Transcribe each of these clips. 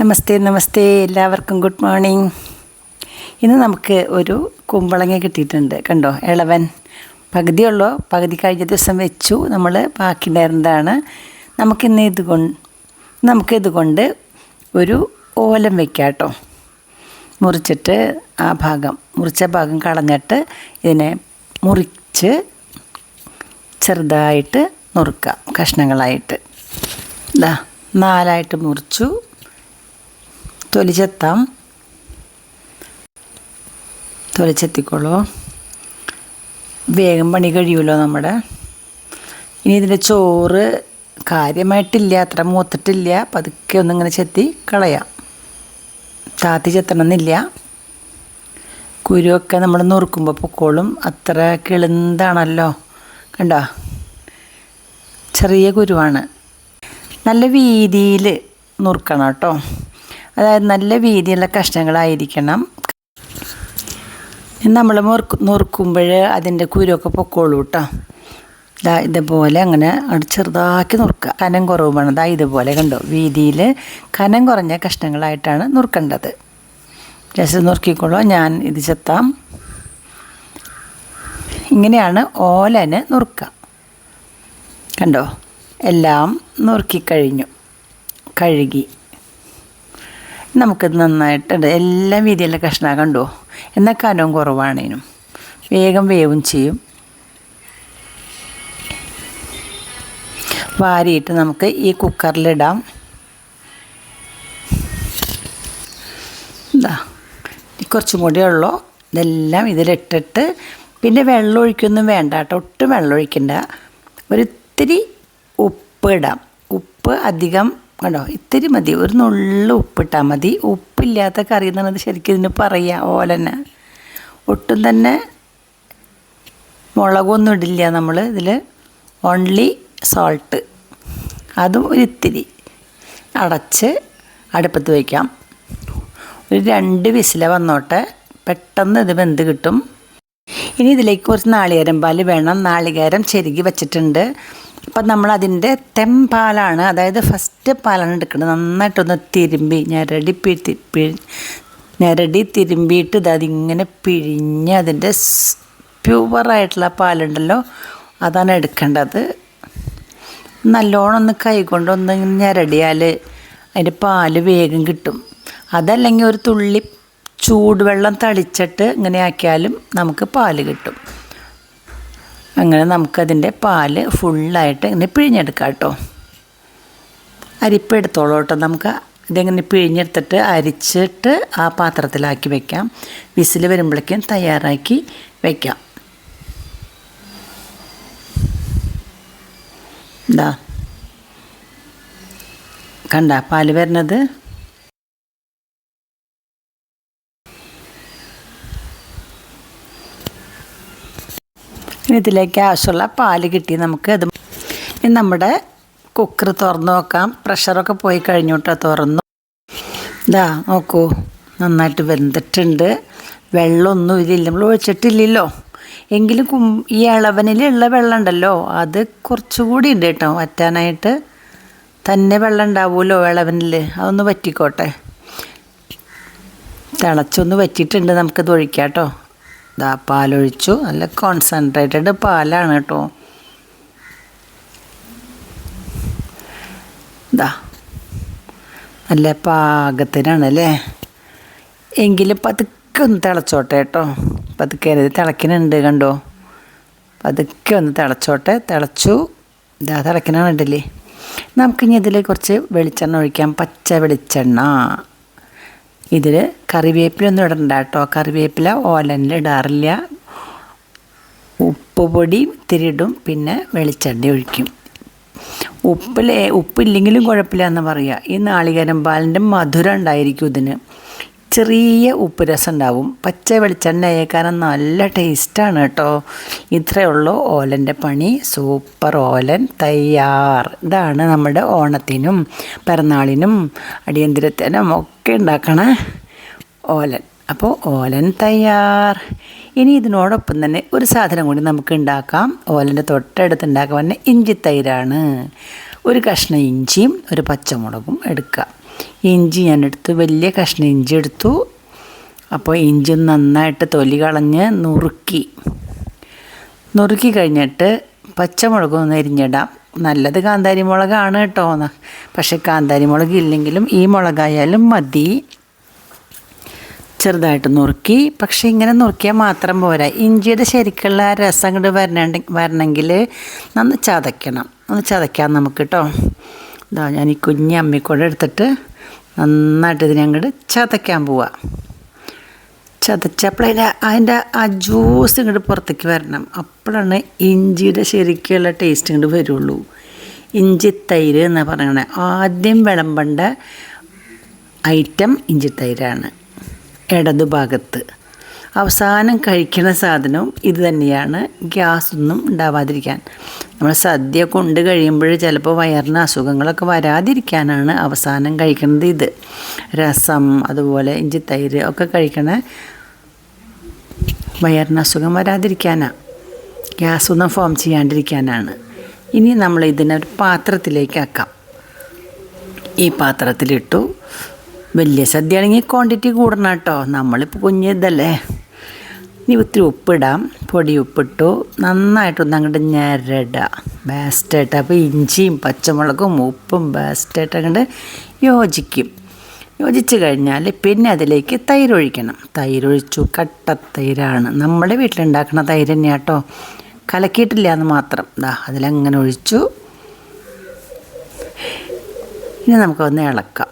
നമസ്തേ നമസ്തേ എല്ലാവർക്കും good morning. ഇന്ന് നമുക്ക് ഒരു കുമ്പളങ്ങ കിട്ടിയിട്ടുണ്ട്. കണ്ടോ ഇളവൻ. പകുതിയുള്ളൂ പകുതി കഴിഞ്ഞ ദിവസം വെച്ചു. നമ്മൾ ബാക്കി ഉണ്ടായിരുന്നതാണ് നമുക്കിന്ന് ഇതുകൊണ്ട് നമുക്കിതുകൊണ്ട് ഒരു ഓലം വെക്കാം കേട്ടോ. മുറിച്ചിട്ട് ആ ഭാഗം മുറിച്ച ഭാഗം കളഞ്ഞിട്ട് ഇതിനെ മുറിച്ച് ചെറുതായിട്ട് നുറുക്കാം കഷ്ണങ്ങളായിട്ട്. ഇതാ നാലായിട്ട് മുറിച്ചു. തൊലി തൊലിച്ചെത്തിക്കോളൂ. വേഗം പണി കഴിയുമല്ലോ നമ്മുടെ? ഇനി ഇതിന്റെ ചോറ് കാര്യമായിട്ടില്ല അത്ര മൂത്തിട്ടില്ല. പതുക്കെ ഒന്നിങ്ങനെ ചെത്തി കളയാം. താത്തി ചെത്തണമെന്നില്ല. കുരുവൊക്കെ നമ്മൾ നുറുക്കുമ്പോൾ പൊക്കോളും. അത്ര കിളുന്താണല്ലോ. കണ്ടോ? ചെറിയ കുരുവാണ്. നല്ല വീതിയിൽ നുറുക്കണം കേട്ടോ. അതായത് നല്ല വീതിയുള്ള കഷ്ണങ്ങളായിരിക്കണം. നമ്മൾ മുറുക്ക് നുറുക്കുമ്പോൾ അതിന്റെ കുരുവൊക്കെ പൊക്കോളൂ കേട്ടോ ദാ ഇതുപോലെ അങ്ങനെ ചെറുതാക്കി നുറുക്കുക. കനം കുറവ് വേണം ഇതുപോലെ കണ്ടോ? വീതിയിൽ കനം കുറഞ്ഞ കഷ്ണങ്ങളായിട്ടാണ് നുറുക്കേണ്ടത്. ജസ്റ്റ് നുറുക്കിക്കോളൂ. ഞാൻ ഇത് ചെത്താം. ഇങ്ങനെയാണ് ഓലന് നുറുക്കുക. കണ്ടോ? എല്ലാം നുറുക്കിക്കഴിഞ്ഞു കഴുകി. നമുക്കത് നന്നായിട്ടുണ്ട് എല്ലാം വീതിയുള്ള കഷ്ണ കണ്ടോ? എന്നാൽ കനവും കുറവാണേനും വേഗം വേവും ചെയ്യും. വാരിയിട്ട് നമുക്ക് ഈ കുക്കറിലിടാം ഇതാ. കുറച്ചും കൂടി ഉള്ളൂ. ഇതെല്ലാം ഇതിലിട്ടിട്ട് പിന്നെ വെള്ളം ഒഴിക്കൊന്നും വേണ്ട കേട്ടോ. ഒട്ടും വെള്ളം ഒഴിക്കണ്ട. ഒരിത്തിരി ഉപ്പ് ഇടാം. ഉപ്പ് അധികം കണ്ടോ? ഇത്തിരി മതി. ഒരു നുള്ളു ഉപ്പിട്ടാൽ മതി. ഉപ്പില്ലാത്ത കറി എന്ന് പറയുന്നത് ശരിക്കും ഇതിന് പറയുക ഓലന്നെ ഒട്ടും തന്നെ മുളകൊന്നും ഇടില്ല നമ്മൾ ഇതിൽ ഓൺലി സോൾട്ട് അതും ഒരിത്തിരി അടച്ച് അടുപ്പത്ത് വയ്ക്കാം ഒരു രണ്ട് വിസില വന്നോട്ടെ. പെട്ടെന്ന് ഇത് വെന്ത് കിട്ടും. ഇനി ഇതിലേക്ക് കുറച്ച് നാളികേരം പാൽ വേണം. നാളികേരം ചെരുകി വെച്ചിട്ടുണ്ട്. അപ്പം നമ്മൾ അതിന്റെ തെമ്പാലാണ് അതായത് ഫസ്റ്റ് പാലാണ് എടുക്കുന്നത്. നന്നായിട്ടൊന്ന് തിരുമ്പി ഞരടി പിഴി ഞരടി തിരുമ്പിയിട്ട് ഇത് അതിങ്ങനെ പിഴിഞ്ഞ് അതിന്റെ പ്യുവറായിട്ടുള്ള പാലുണ്ടല്ലോ അതാണ് എടുക്കേണ്ടത്. നല്ലോണം ഒന്ന് കൈകൊണ്ട് ഒന്ന് ഞരടിയാൽ അതിന്റെ പാൽ വേഗം കിട്ടും. അതല്ലെങ്കിൽ ഒരു തുള്ളി ചൂടുവെള്ളം തളിച്ചിട്ട് ഇങ്ങനെ ആക്കിയാലും നമുക്ക് പാൽ കിട്ടും. അങ്ങനെ നമുക്കതിന്റെ പാൽ ഫുള്ളായിട്ട് ഇങ്ങനെ പിഴിഞ്ഞെടുക്കാം കേട്ടോ. അരിപ്പ് എടുത്തോളൂ കേട്ടോ. നമുക്ക് ഇതിങ്ങനെ പിഴിഞ്ഞെടുത്തിട്ട് അരിച്ചിട്ട് ആ പാത്രത്തിലാക്കി വെക്കാം. വിസിൽ വരുമ്പോഴേക്കും തയ്യാറാക്കി വെക്കാം. എന്താ കണ്ട പാൽ വരുന്നത്? ഇനി ഇതിലേക്ക് ആവശ്യമുള്ള പാൽ കിട്ടി നമുക്ക് അത്. ഇനി നമ്മുടെ കുക്കർ തുറന്നു നോക്കാം. പ്രഷറൊക്കെ പോയി കഴിഞ്ഞു കേട്ടോ തുറന്നു. ഇതാ നോക്കൂ നന്നായിട്ട് വെന്തിട്ടുണ്ട്. വെള്ളമൊന്നും ഇതില്ല നമ്മൾ ഒഴിച്ചിട്ടില്ലല്ലോ. എങ്കിലും കും ഈ ഇളവനിലുള്ള വെള്ളം ഉണ്ടല്ലോ അത് കുറച്ചുകൂടി ഉണ്ട് കേട്ടോ. വറ്റാനായിട്ട് തന്നെ വെള്ളം ഉണ്ടാവുമല്ലോ ഇളവനിൽ അതൊന്ന് വറ്റിക്കോട്ടെ. തിളച്ചൊന്ന് വറ്റിയിട്ടുണ്ട്. നമുക്കത് ഒഴിക്കാം കേട്ടോ. ഇതാ പാലൊഴിച്ചു. നല്ല കോൺസെൻട്രേറ്റഡ് പാലാണ് കേട്ടോ. ഇതാ നല്ല പാകത്തിനാണ് അല്ലേ? എങ്കിലും പതുക്കെ ഒന്ന് തിളച്ചോട്ടെ കേട്ടോ. പതുക്കെ ഇത് തിളക്കിനുണ്ട് കണ്ടോ? പതുക്കെ ഒന്ന് തിളച്ചോട്ടെ. തിളച്ചു. ഇതാ തിളക്കിനാണ് ഉണ്ടല്ലേ നമുക്കിനി ഇതിൽ കുറച്ച് വെളിച്ചെണ്ണ ഒഴിക്കാം. പച്ച വെളിച്ചെണ്ണ. ഇതിൽ കറിവേപ്പിലൊന്നും ഇടണ്ട കേട്ടോ. കറിവേപ്പില ഓലനിൽ ഇടാറില്ല. ഉപ്പ് പൊടി ഇത്തിരി ഇടും പിന്നെ വെളിച്ചെണ്ണ ഒഴിക്കും. ഉപ്പിലെ ഉപ്പില്ലെങ്കിലും കുഴപ്പമില്ല എന്ന് പറയുക ഈ നാളികേരം പാലിന്റെ മധുരം ഉണ്ടായിരിക്കും ഇതിന്. ചെറിയ ഉപ്പ് രസം ഉണ്ടാവും പച്ച വെളിച്ചെണ്ണ കാരണം നല്ല ടേസ്റ്റാണ് കേട്ടോ. ഇത്രയേ ഉള്ളൂ ഓലന്റെ പണി. സൂപ്പർ ഓലൻ തയ്യാർ. ഇതാണ് നമ്മുടെ ഓണത്തിനും പിറന്നാളിനും അടിയന്തിരത്തിനും ഒക്കെ ഉണ്ടാക്കണ ഓലൻ. അപ്പോൾ ഓലൻ തയ്യാർ. ഇനി ഇതിനോടൊപ്പം തന്നെ ഒരു സാധനം കൂടി നമുക്ക് ഉണ്ടാക്കാം. ഓലന്റെ തൊട്ടടുത്ത് ഉണ്ടാക്കാൻ തന്നെ ഇഞ്ചിത്തൈരാണ് ഒരു കഷ്ണം ഇഞ്ചിയും ഒരു പച്ചമുളകും എടുക്കുക. ഇഞ്ചി ഞാൻ എടുത്തു വലിയ കഷ്ണം ഇഞ്ചി എടുത്തു. അപ്പോൾ ഇഞ്ചി നന്നായിട്ട് തൊലി കളഞ്ഞ് നുറുക്കി. നുറുക്കി കഴിഞ്ഞിട്ട് പച്ചമുളക് ഒന്ന് എരിഞ്ഞിടാം നല്ലത് കാന്താരി മുളകാണ് കേട്ടോ. പക്ഷേ കാന്താരി മുളക് ഇല്ലെങ്കിലും ഈ മുളകായാലും മതി. ചെറുതായിട്ട് നുറുക്കി. പക്ഷേ ഇങ്ങനെ നുറുക്കിയാൽ മാത്രം പോരാ. ഇഞ്ചിയുടെ ശരിക്കുള്ള ആ രസം അങ്ങോട്ട് വരണ വരണമെങ്കിൽ നന്ന് ചതയ്ക്കണം. ഒന്ന് ചതയ്ക്കാം നമുക്ക് കേട്ടോ. ഇതാ ഞാൻ ഈ കുഞ്ഞി അമ്മിക്കൂടെ എടുത്തിട്ട് നന്നായിട്ട് ഇതിനെ അങ്ങോട്ട് ചതയ്ക്കാൻ പോവാം. ചതച്ചപ്പോൾ അതിന്റെ ആ ജ്യൂസ് ഇങ്ങോട്ട് പുറത്തേക്ക് വരണം. അപ്പോഴാണ് ഇഞ്ചിയുടെ ശരിക്കുള്ള ടേസ്റ്റ് ഇങ്ങോട്ട് വരുള്ളൂ. ഇഞ്ചി തൈര് എന്ന് പറയണത് ആദ്യം വിളമ്പേണ്ട ഐറ്റം ഇഞ്ചി തൈരാണ്. ഇടതു ഭാഗത്ത് അവസാനം കഴിക്കുന്ന സാധനവും ഇത് തന്നെയാണ്. ഗ്യാസൊന്നും ഉണ്ടാവാതിരിക്കാൻ. നമ്മൾ സദ്യ കൊണ്ട് കഴിയുമ്പോൾ ചിലപ്പോൾ വയറിന് അസുഖങ്ങളൊക്കെ വരാതിരിക്കാനാണ് അവസാനം കഴിക്കുന്നത് ഇത്. രസം അതുപോലെ ഇഞ്ചി തൈര് ഒക്കെ കഴിക്കണ വയറിന് അസുഖം വരാതിരിക്കാനാണ് ഗ്യാസ് ഒന്നും ഫോം ചെയ്യാണ്ടിരിക്കാനാണ്. ഇനി നമ്മൾ ഇതിനൊരു പാത്രത്തിലേക്ക് ആക്കാം. ഈ പാത്രത്തിലിട്ടു. വലിയ സദ്യ ആണെങ്കിൽ ക്വാണ്ടിറ്റി കൂടണം കേട്ടോ. നമ്മളിപ്പോൾ കുഞ്ഞ് ഇതല്ലേ ഇനി ഒത്തിരി ഉപ്പിടാം. പൊടി ഉപ്പിട്ടു. നന്നായിട്ടൊന്ന് അങ്ങോട്ട് ഞരടാം. ബേസ്റ്റായിട്ട് അപ്പോൾ ഇഞ്ചിയും പച്ചമുളകും ഉപ്പും ബേസ്റ്റായിട്ട് അങ്ങോട്ട് യോജിക്കും. യോജിച്ച് കഴിഞ്ഞാൽ പിന്നെ അതിലേക്ക് തൈരൊഴിക്കണം തൈരൊഴിച്ചു കട്ട തൈരാണ്. നമ്മുടെ വീട്ടിലുണ്ടാക്കുന്ന തൈര് തന്നെയാണ് കേട്ടോ കലക്കിയിട്ടില്ല എന്ന് മാത്രം. ദാ അതിലങ്ങനെ ഒഴിച്ചു. ഇനി നമുക്കൊന്ന് ഇളക്കാം.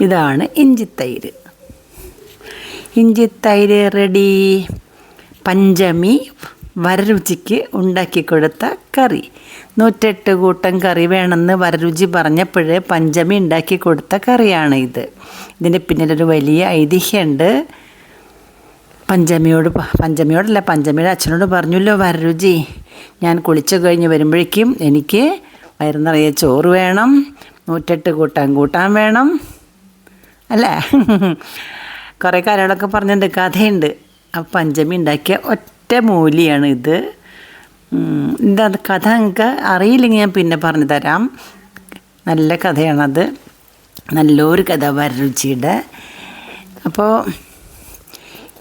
ഇതാണ് ഇഞ്ചിത്തൈര് ഇഞ്ചിത്തൈര് റെഡി. പഞ്ചമി വരരുചിക്ക് ഉണ്ടാക്കി കൊടുത്ത കറി. നൂറ്റെട്ട് കൂട്ടം കറി വേണമെന്ന് വരരുചി പറഞ്ഞപ്പോഴേ പഞ്ചമി ഉണ്ടാക്കി കൊടുത്ത കറിയാണ് ഇത്. ഇതിന്റെ പിന്നിലൊരു വലിയ ഐതിഹ്യമുണ്ട് പഞ്ചമിയോട് പഞ്ചമിയോടല്ല പഞ്ചമിയുടെ അച്ഛനോട് പറഞ്ഞല്ലോ വരരുചി. ഞാൻ കുളിച്ചു കഴിഞ്ഞ് വരുമ്പോഴേക്കും എനിക്ക് വയറ് നിറയെ ചോറ് വേണം നൂറ്റെട്ട് കൂട്ടാൻ കൂട്ടാൻ വേണം. അല്ലേ? കുറേ കാര്യങ്ങളൊക്കെ പറഞ്ഞിട്ടുണ്ട് കഥയുണ്ട്. ആ പഞ്ചമി ഉണ്ടാക്കിയ ഒറ്റ മൂലിയാണ് ഇത്. എന്താ കഥ നിങ്ങൾക്ക് അറിയില്ലെങ്കിൽ ഞാൻ പിന്നെ പറഞ്ഞു തരാം. നല്ല കഥയാണത്. നല്ലൊരു കഥ വരരുചിയുടെ അപ്പോൾ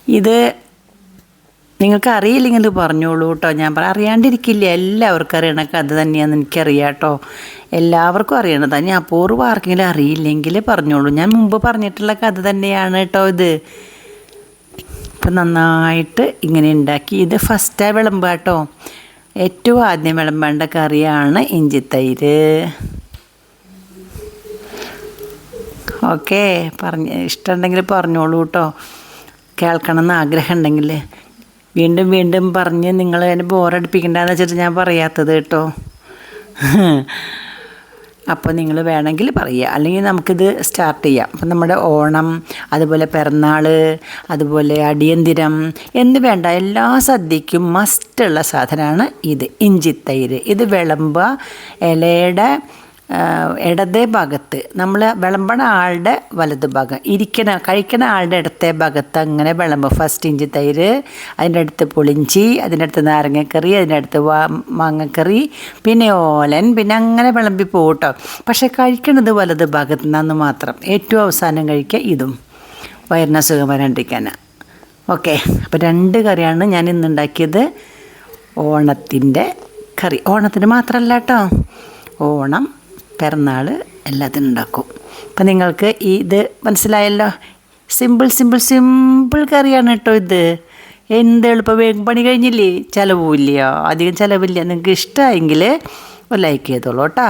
ഇത് നിങ്ങൾക്ക് അറിയില്ലെങ്കിൽ പറഞ്ഞോളൂ കേട്ടോ ഞാൻ പറ അറിയാണ്ടിരിക്കില്ല? എല്ലാവർക്കും അറിയണ അത് തന്നെയാണെന്ന് എനിക്കറിയാം കേട്ടോ എല്ലാവർക്കും അറിയണതാണ് ഞാൻ അപൂർവം ആർക്കെങ്കിലും അറിയില്ലെങ്കിൽ പറഞ്ഞോളൂ. ഞാൻ മുമ്പ് പറഞ്ഞിട്ടുള്ള കഥ തന്നെയാണ് കേട്ടോ ഇത്. ഇപ്പം നന്നായിട്ട് ഇങ്ങനെ ഉണ്ടാക്കി. ഇത് ഫസ്റ്റായി വിളമ്പുക കേട്ടോ ഏറ്റവും ആദ്യം വിളമ്പേണ്ട കറിയാണ് ഇഞ്ചിത്തൈര്. ഓക്കെ പറഞ്ഞ് ഇഷ്ടമുണ്ടെങ്കിൽ പറഞ്ഞോളൂ കേട്ടോ കേൾക്കണം എന്ന് ആഗ്രഹം ഉണ്ടെങ്കിൽ വീണ്ടും വീണ്ടും പറഞ്ഞ് നിങ്ങൾ എന്നെ ബോറടിപ്പിക്കണ്ടെന്ന് വെച്ചിട്ട് ഞാൻ പറയാത്തത് കേട്ടോ. അപ്പോൾ നിങ്ങൾ വേണമെങ്കിൽ പറയുക. അല്ലെങ്കിൽ നമുക്കിത് സ്റ്റാർട്ട് ചെയ്യാം. അപ്പം നമ്മുടെ ഓണം അതുപോലെ പിറന്നാൾ അതുപോലെ അടിയന്തിരം എന്ന് വേണ്ട എല്ലാ സദ്യക്കും മസ്റ്റുള്ള സാധനമാണ് ഇത്. ഇഞ്ചിത്തൈര് ഇത് വിളമ്പ ഇലയുടെ ഇടതേ ഭാഗത്ത് നമ്മൾ വിളമ്പണ ആളുടെ വലത് ഭാഗം ഇരിക്കണ കഴിക്കണ ആളുടെ ഇടത്തെ ഭാഗത്ത് അങ്ങനെ വിളമ്പ്. ഫസ്റ്റ് ഇഞ്ചി തൈര് അതിന്റെ അടുത്ത് പുളിഞ്ചി അതിന്റെ അടുത്ത് നാരങ്ങക്കറി അതിന്റെ അടുത്ത് മാങ്ങക്കറി പിന്നെ ഓലൻ പിന്നെ അങ്ങനെ വിളമ്പി പോട്ടോ. പക്ഷേ കഴിക്കണത് വലത് ഭാഗത്ത് നിന്നാന്ന് മാത്രം. ഏറ്റവും അവസാനം കഴിക്കുക ഇതും. വയറിന അസുഖം വരാണ്ടിരിക്കാനാണ് ഓക്കെ. അപ്പോൾ രണ്ട് കറിയാണ് ഞാൻ ഇന്നുണ്ടാക്കിയത് ഓണത്തിന്റെ കറി. ഓണത്തിന് മാത്രമല്ല കേട്ടോ. ഓണം പിറന്നാൾ എല്ലാത്തിനും ഉണ്ടാക്കും. അപ്പം നിങ്ങൾക്ക് ഇത് മനസ്സിലായല്ലോ? സിമ്പിൾ സിമ്പിൾ സിമ്പിൾ കറിയാണ് കേട്ടോ ഇത്. എന്ത് എളുപ്പം വേഗം പണി കഴിഞ്ഞില്ലേ? ചിലവില്ല അധികം ചിലവില്ല. നിങ്ങൾക്ക് ഇഷ്ടമായെങ്കിൽ ഒരു ലൈക്ക് ചെയ്തോളൂ കേട്ടോ.